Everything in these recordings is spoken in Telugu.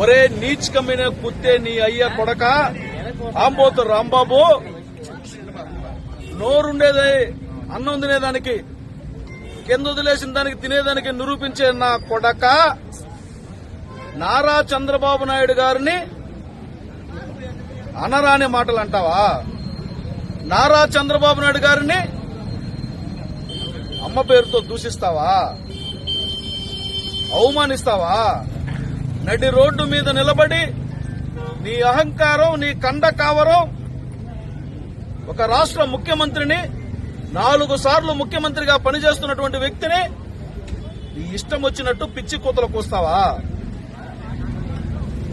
ఒరే నీచ్ కుత్తే నీ అయ్య కొడక. ఆంబోతు రాంబాబు. నోరుండేది అన్నం తినేదానికి. కింద వదిలేసిన దానికి తినేదానికి నిరూపించే నా కొడక. నారా చంద్రబాబు నాయుడు గారిని అనరాని మాటలు అంటావా నారా చంద్రబాబు నాయుడు గారిని అమ్మ పేరుతో దూషిస్తావా? అవమానిస్తావా? నడి రోడ్డు మీద నిలబడి నీ అహంకారం నీ కండ కావరం ఒక రాష్ట్ర ముఖ్యమంత్రిని నాలుగు సార్లు ముఖ్యమంత్రిగా పనిచేస్తున్నటువంటి వ్యక్తిని నీ ఇష్టం వచ్చినట్టు పిచ్చి కూతలు కూస్తావా?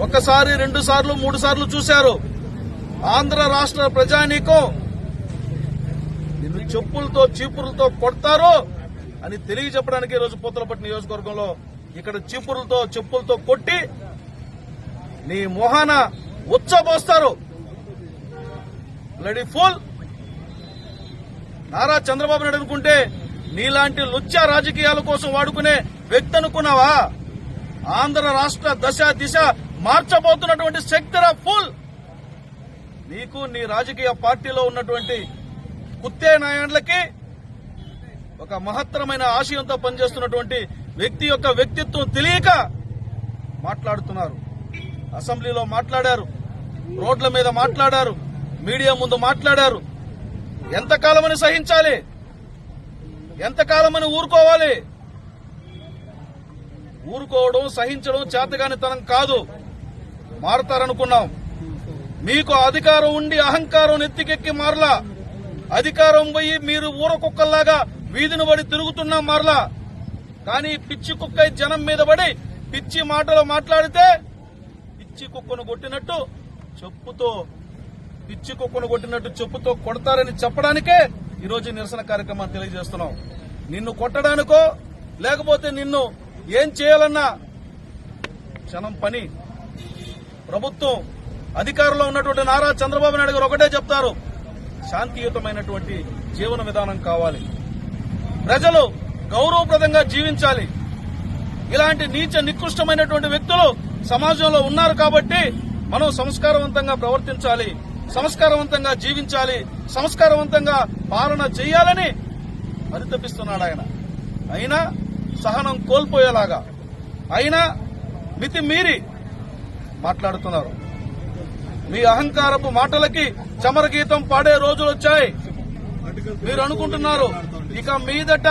ఒకసారి రెండు సార్లు మూడు సార్లు చూశారు. ఆంధ్ర రాష్ట్ర ప్రజానీకం నిన్ను చెప్పులతో చీపురులతో కొడతారు అని తెలియజెప్పడానికి ఈరోజు ఈ పూతలపట్టు నియోజకవర్గంలో ఇక్కడ చీపురులతో చెప్పులతో కొట్టి నీ మొహాన ఉచ్చబోస్తారు. లడీ ఫుల్ నారా చంద్రబాబు నాయుడు అనుకుంటే నీలాంటి లుచ్చ రాజకీయాల కోసం వాడుకునే వ్యక్తి అనుకున్నావా? ఆంధ్ర రాష్ట్ర దశ దిశ మార్చబోతున్నటువంటి శక్తిరా ఫుల్ నీకు నీ రాజకీయ పార్టీలో ఉన్నటువంటి కుత్తే నాయన్లకి ఒక మహత్తరమైన ఆశయంతో పనిచేస్తున్నటువంటి వ్యక్తి యొక్క వ్యక్తిత్వం తెలియక మాట్లాడుతున్నారు. అసెంబ్లీలో మాట్లాడారు. రోడ్ల మీద మాట్లాడారు. మీడియా ముందు మాట్లాడారు. ఎంతకాలమని సహించాలి? ఎంతకాలమని ఊరుకోవాలి? ఊరుకోవడం సహించడం చేతగానితనం కాదు. మారతారనుకున్నాం. మీకు అధికారం ఉండి అహంకారం నెత్తికెక్కి మారలా. అధికారం పోయి మీరు ఊర కుక్కల్లాగా వీధిని పడి తిరుగుతున్నా మారలా. కానీ పిచ్చి కుక్క జనం మీద పడి పిచ్చి మాటలు మాట్లాడితే పిచ్చి కుక్కను కొట్టినట్టు చెప్పుతో పిచ్చి కుక్కను కొట్టినట్టు చెప్పుతో కొడతారని చెప్పడానికే ఈరోజు నిరసన కార్యక్రమాన్ని తెలియజేస్తున్నాం. నిన్ను కొట్టడానికో లేకపోతే నిన్ను ఏం చేయాలన్నా క్షణం పని. ప్రభుత్వం అధికారంలో ఉన్నటువంటి నారా చంద్రబాబు నాయుడు గారు ఒకటే చెప్తారు శాంతియుతమైనటువంటి జీవన విధానం కావాలి. ప్రజలు గౌరవప్రదంగా జీవించాలి. ఇలాంటి నీచ నికృష్టమైనటువంటి వ్యక్తులు సమాజంలో ఉన్నారు కాబట్టి మనం సంస్కారవంతంగా ప్రవర్తించాలి సంస్కారవంతంగా జీవించాలి సంస్కారవంతంగా పాలన చేయాలని పరితపిస్తున్నాడు ఆయన. అయినా సహనం కోల్పోయేలాగా అయినా మితి మీరి మాట్లాడుతున్నారు. మీ అహంకారపు మాటలకి చమరగీతం పాడే రోజులు వచ్చాయి. మీరు అనుకుంటున్నారు ఇక మీదట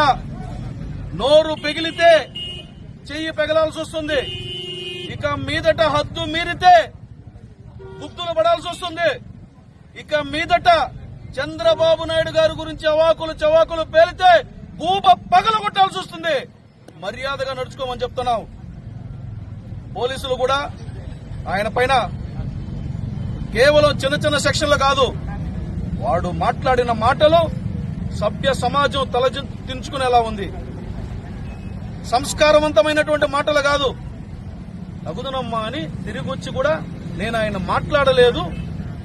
నోరు పెగిలితే చెయ్యి పెగలాల్సి వస్తుంది. ఇక మీదట హద్దు మీరితే గుప్తులు పడాల్సి వస్తుంది. ఇక మీదట చంద్రబాబు నాయుడు గారి గురించి అవాకులు చవాకులు పేలితే భూప పగలు కొట్టాల్సి వస్తుంది. మర్యాదగా నడుచుకోమని చెప్తున్నాం. పోలీసులు కూడా ఆయన పైన కేవలం చిన్న చిన్న సెక్షన్లు కాదు వాడు మాట్లాడిన మాటలు సభ్య సమాజం తలదించుకునేలా ఉంది. సంస్కారవంతమైనటువంటి మాటలు కాదు. తగుదనమ్మా అని తిరిగి వచ్చి కూడా నేను ఆయన మాట్లాడలేదు.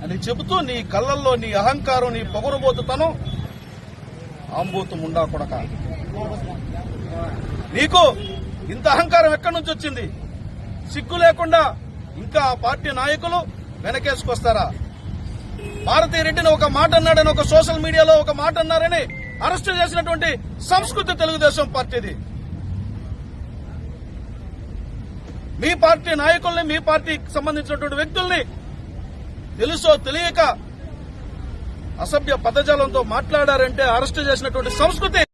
అని చెబుతూ నీ కళ్ళల్లో నీ అహంకారం నీ పొగరబోతుతనం ఆంబూతు ముండా కొడక. నీకు ఇంత అహంకారం ఎక్కడి నుంచి వచ్చింది? సిగ్గు లేకుండా ఇంకా ఆ పార్టీ నాయకులు వెనకేసుకొస్తారా? భారతీ రెడ్డిని ఒక మాట అన్నాడని ఒక సోషల్ మీడియాలో ఒక మాట అన్నారని అరెస్ట్ చేసినటువంటి సంస్కృతి తెలుగుదేశం పార్టీది. మీ పార్టీ నాయకుల్ని మీ పార్టీకి సంబంధించినటువంటి వ్యక్తుల్ని తెలుసో తెలియక అసభ్య పదజాలంతో మాట్లాడారంటే అరెస్ట్ చేసినటువంటి సంస్కృతి